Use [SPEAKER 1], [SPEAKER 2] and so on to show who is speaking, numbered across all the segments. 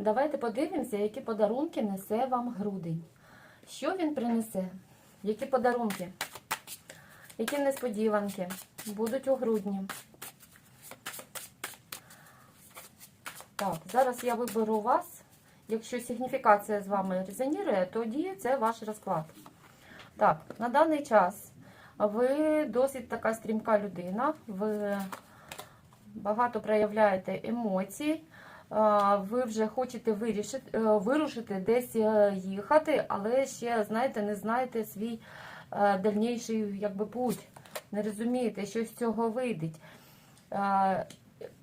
[SPEAKER 1] Давайте подивимося, які подарунки несе вам грудень. Що він принесе? Які подарунки? Які несподіванки будуть у грудні? Так, зараз я виберу вас. Якщо сигніфікація з вами резонірує, тоді це ваш розклад. Так, на даний час ви досить така стрімка людина, ви багато проявляєте емоцій, ви вже хочете вирішити, е, вирушити десь е, їхати, але ще, знаєте, не знаєте свій е, дальніший якби, путь. Не розумієте, що з цього вийде. Е,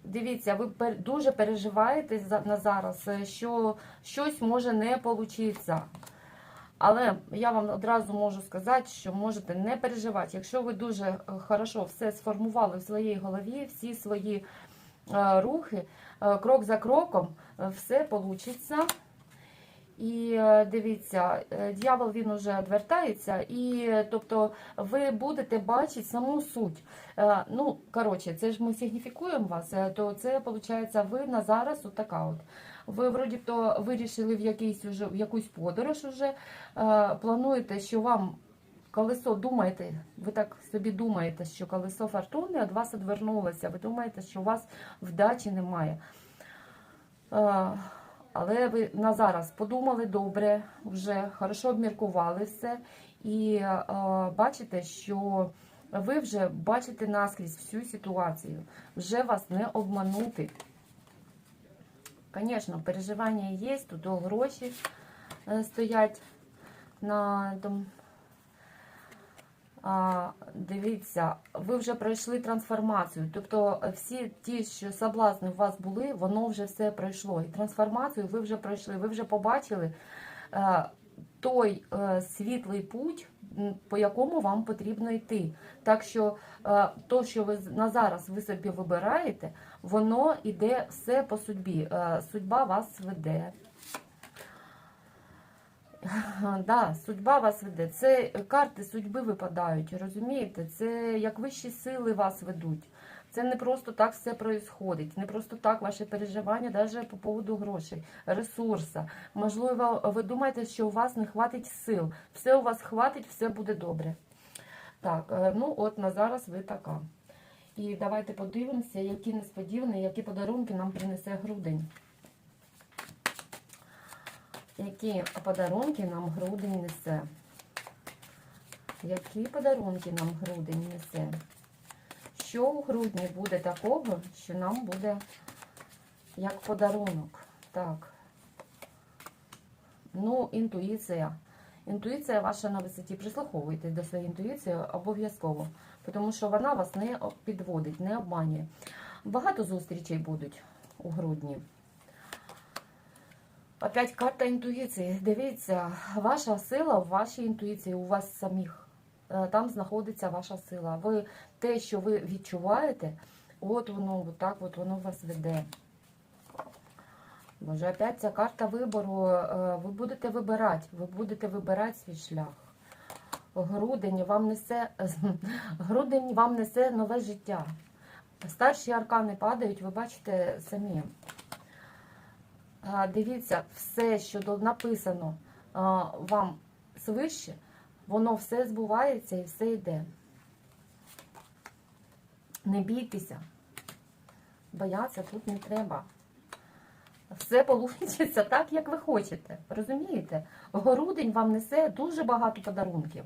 [SPEAKER 1] Дивіться, ви дуже переживаєте на зараз, е, що щось може не получитися. Але я вам одразу можу сказати, що можете не переживати. Якщо ви дуже е, хорошо все сформували в своїй голові, всі свої е, рухи, е, крок за кроком, е, все вийде. І е, дивіться, е, дьявол він уже відвертається, і е, тобто ви будете бачити саму суть. Е, Ну, коротше, це ж ми сигніфікуємо вас, е, то це виходить, ви на зараз от от. Ви вроді то вирішили в якийсь уже в якусь подорож уже. Е, Плануєте, що вам колесо думаєте, ви так собі думаєте, що колесо фортуни від вас відвернулося. Ви думаєте, що у вас вдачі немає. Але ви на зараз подумали добре, вже хорошо обміркували все. І бачите, що ви вже бачите наскрізь всю ситуацію. Вже вас не обманути. Звісно, переживання є, тут гроші е, стоять на дом. Дивіться, ви вже пройшли трансформацію. Тобто е, всі ті, що соблазни у вас були, воно вже все пройшло. І трансформацію ви вже пройшли, ви вже побачили е, той е, світлий путь, по якому вам потрібно йти. Так що то, що ви на зараз ви собі вибираєте, воно йде все по судьбі. Судьба вас веде. Да, судьба вас веде. Це карти судьби випадають, розумієте? Це як вищі сили вас ведуть. Це не просто так все происходить, не просто так ваше переживання, навіть по поводу грошей, ресурсу. Можливо, ви думаєте, що у вас не хватить сил. Все у вас хватить, все буде добре. Так, е, ну от на зараз ви така. І давайте подивимося, які несподівані, які подарунки нам принесе грудень. Які подарунки нам грудень несе? Які подарунки нам грудень несе? Що у грудні буде такого, що нам буде як подарунок? Так. Ну, інтуїція. Інтуїція ваша на висоті. Прислуховуйтесь до своєї інтуїції обов'язково, тому що вона вас не підводить, не обманює. Багато зустрічей будуть у грудні. Опять карта інтуїції. Дивіться, ваша сила в вашій інтуїції, у вас самих. Е, Там знаходиться ваша сила. Ви те, що ви відчуваєте, от воно, так от воно вас веде. Боже, опять ця карта вибору. Е, Ви будете вибирати, ви будете вибирати свій шлях. Грудень вам несе, грудень вам несе нове життя. Старші аркани падають, ви бачите самі. Дивіться, все, що написано вам свище, воно все збувається і все йде. Не бійтеся. Боятися тут не треба. Все получиться так, як ви хочете. Розумієте? Грудень вам несе дуже багато подарунків.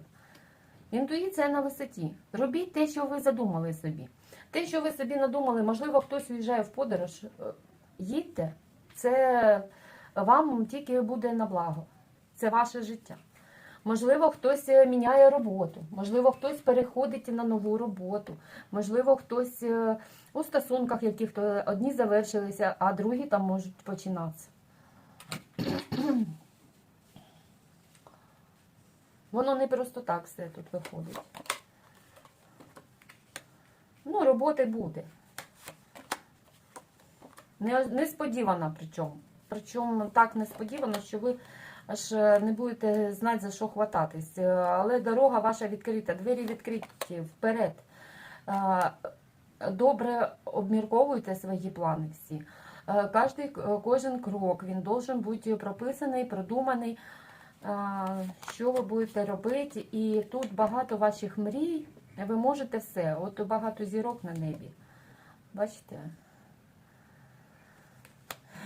[SPEAKER 1] Інтуїція на висоті. Робіть те, що ви задумали собі. Те, що ви собі надумали, можливо, хтось уїжджає в подорож, е, їдьте. Це вам тільки буде на благо. Це ваше життя. Можливо, хтось міняє роботу, можливо, хтось переходить на нову роботу, можливо, хтось е, у стосунках яких-то одні завершилися, а другі там можуть починатися. Воно не просто так все тут виходить. Ну, роботи буде. Не- Несподівана причому. Причому так несподівано, що ви аж е, не будете знати, за що хвататись. Е, Але дорога ваша відкрита, двері відкриті вперед. Е, Добре обмірковуйте свої плани всі. Кожний, кожен крок він должен бути прописаний, продуманий, що ви будете робити. І тут багато ваших мрій. Ви можете все. От багато зірок на небі. Бачите?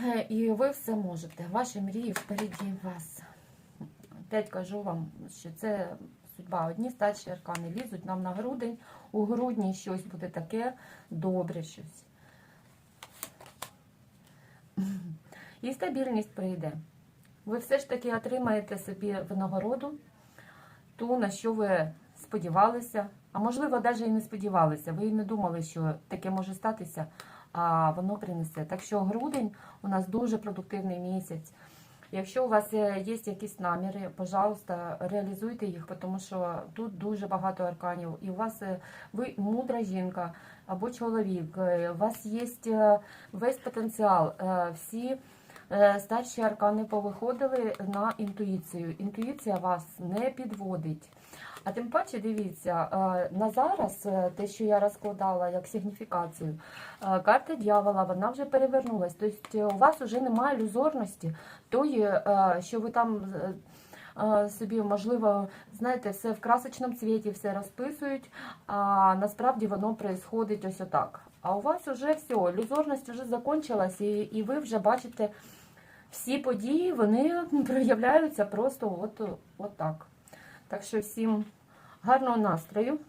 [SPEAKER 1] Е, І ви все можете. Ваші мрії впереді вас. Опять кажу вам, що це судьба. Одні старші аркани лізуть нам на грудень. У грудні щось буде таке добре щось. І стабільність прийде. Ви все ж таки отримаєте собі винагороду, ту, на що ви сподівалися, а можливо, навіть і не сподівалися. Ви і не думали, що таке може статися, а воно принесе. Так що грудень у нас дуже продуктивний місяць. Якщо у вас е, є якісь наміри, пожалуйста, реалізуйте їх, тому що тут дуже багато арканів, і у вас е, ви мудра жінка або чоловік, е, у вас є весь потенціал. Всі старші аркани повиходили на інтуїцію. Інтуїція вас не підводить. А тим паче, дивіться, е, на зараз е, те, що я розкладала як сигніфікацію, е, карта дьявола, вона вже перевернулась. Тобто у вас вже немає ілюзорності тої, е, що ви там е, е, собі, можливо, знаєте, все в красочному цвіті, все розписують, а насправді воно відбувається ось отак. А у вас вже все, ілюзорність вже закончилась, і, і ви вже бачите всі події, вони проявляються просто от, от так. Так що всім гарного настрою.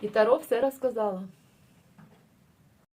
[SPEAKER 1] І Таро все розказала.